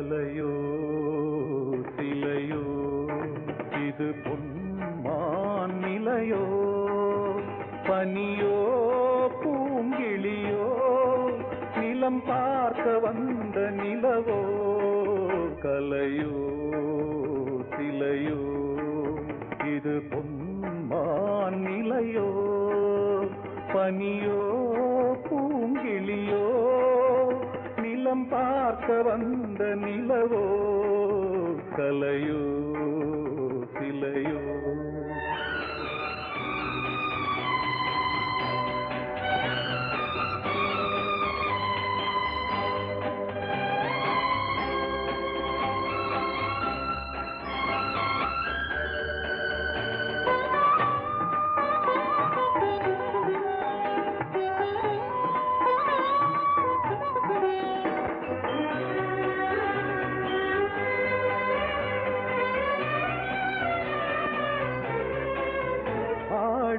கலையோ சிலையோ இது பொன்மான் நிலையோ பனியோ பூங்கிளியோ நிலம் பார்க்க வந்த நிலவோ கலையோ சிலையோ இது பொன்மான் நிலையோ பனியோ நிலம் பார்க்க வந்த நிலவோ கலையோ சிலையோ.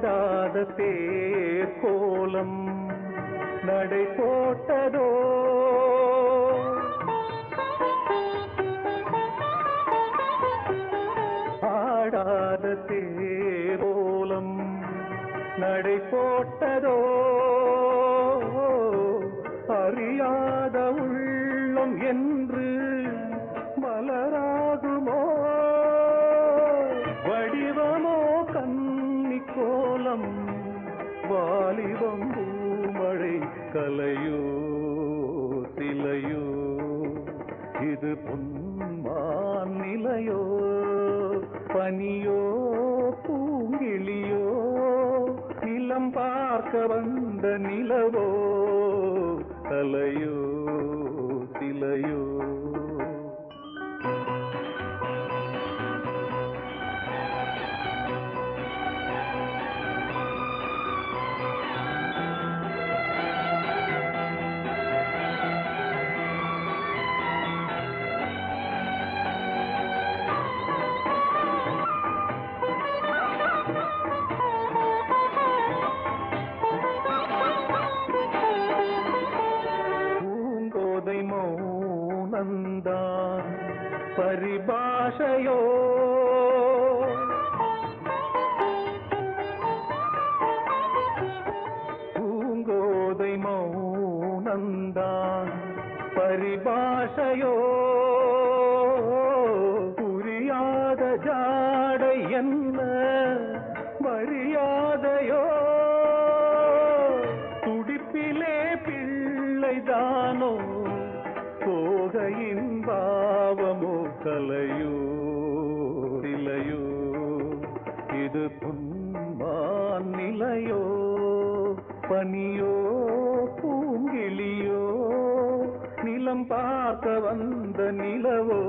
ஆடாத தேர் கோலம் நடை போட்டதோ ஆடாத தேர் நடை போட்டதோ அறியாத உள்ளம் என்று கலையோ சிலையோ இது பொன்மான் நிலையோ? பனியோ? பூங்கிளியோ நிலம் பார்க்க வந்த நிலவோ? கலையோ சிலையோ மௌனந்தான் பரிபாஷையோ. பூங்கோதை மௌனந்தான் பரிபாஷையோ. புரியாத ஜாடை என்ன மரியாதையோ. துடிப்பிலே பிள்ளைதானோ பாவமோ கலையோ இலையோ இது துன்பான் நிலையோ பனியோ பூங்கிலியோ நிலம் பார்க்க வந்த நிலவோ